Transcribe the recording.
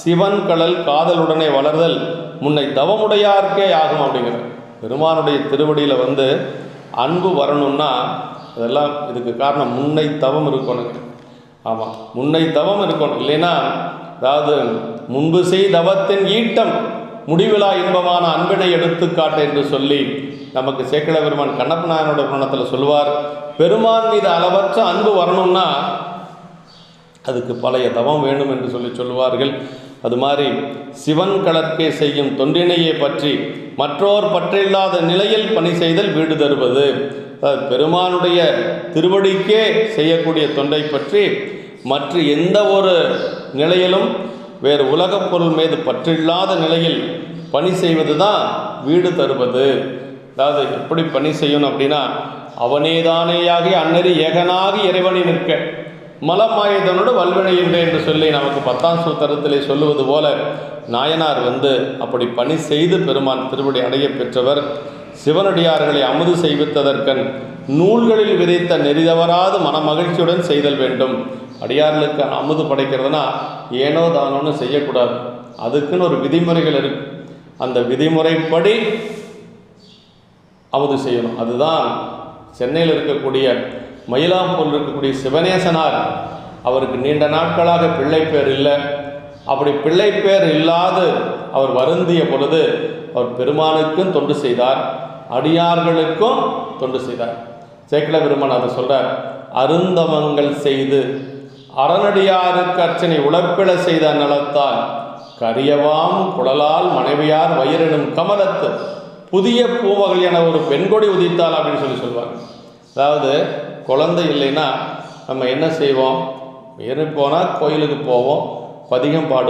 சிவன் கடல் காதலுடனே வளர்தல் முன்னை தவமுடையார்க்கே ஆகும் அப்படிங்கிற பெருமானுடைய திருவடியில் வந்து அன்பு வரணும்னா அதெல்லாம் இதுக்கு காரணம் முன்னை தவம் இருக்கணுங்க. ஆமாம் முன்னை தவம் இருக்கணும். இல்லைன்னா அதாவது முன்பு செய் தவத்தின் ஈட்டம் முடிவிலா இன்பமான அன்பினை எடுத்துக்காட்டு என்று சொல்லி நமக்கு சேக்கட பெருமான் கண்ணப்ப நாயனோட புராணத்தில் சொல்லுவார். பெருமான் மீது அளவற்ற அன்பு வரணும்னா அதுக்கு பழைய தவம் வேணும் என்று சொல்லி சொல்லுவார்கள். அது மாதிரி சிவன் கலர்க்கே செய்யும் தொண்டினையே பற்றி மற்றோர் பற்றில்லாத நிலையில் பணி செய்தல் வீடு தருவது. அதாவது பெருமானுடைய திருவடிக்கே செய்யக்கூடிய தொண்டை பற்றி மற்ற எந்த ஒரு நிலையிலும் வேறு உலகப் பொருள் மீது பற்றில்லாத நிலையில் பணி செய்வது தான் வீடு தருவது. அதாவது எப்படி பணி செய்யணும் அப்படின்னா அவனேதானேயாகி அன்னறி ஏகனாகி இறைவனை நிற்க. மலமாயுதனோடு வல்வினையின்றே என்று சொல்லி நமக்கு பத்தாம் சூத்திரத்திலே சொல்லுவது போல நாயனார் வந்து அப்படி பணி செய்து பெருமான் திருவடி அடைய பெற்றவர். சிவனடியார்களை அமுது செய்வித்ததற்கன் நூல்களில் விதைத்த நெறிதவராது மனமகிழ்ச்சியுடன் செய்தல் வேண்டும். அடியார்களுக்கு அமுது படைக்கிறதுனா ஏனோ தானோன்னு செய்யக்கூடாது. அதுக்குன்னு ஒரு விதிமுறைகள் இருக்கு அந்த விதிமுறைப்படி அமுது செய்யணும். அதுதான் சென்னையில் இருக்கக்கூடிய மயிலாப்பூரில் இருக்கக்கூடிய சிவனேசனார் அவருக்கு நீண்ட நாட்களாக பிள்ளை பேர் இல்லை. அப்படி பிள்ளை பேர் இல்லாது அவர் வருந்திய பொழுது அவர் பெருமானுக்கும் தொண்டு செய்தார் அடியார்களுக்கும் தொண்டு செய்தார். சேக்கில பெருமான் அதை சொல்கிறார் அருந்தவங்கள் செய்து அரணடியாருக்கு அர்ச்சனை உழப்பிட செய்த நலத்தால் கரியவாம் குடலால் மனைவியார் வயிறெனும் கமலத்து புதிய பூவகல் என ஒரு பெண்கொடி உதித்தால் அப்படின்னு சொல்லி சொல்வார். அதாவது குழந்தை இல்லைன்னா நம்ம என்ன செய்வோம்? ஏறி போனால் கோயிலுக்கு போவோம். பதிகம் பாடுவோம்.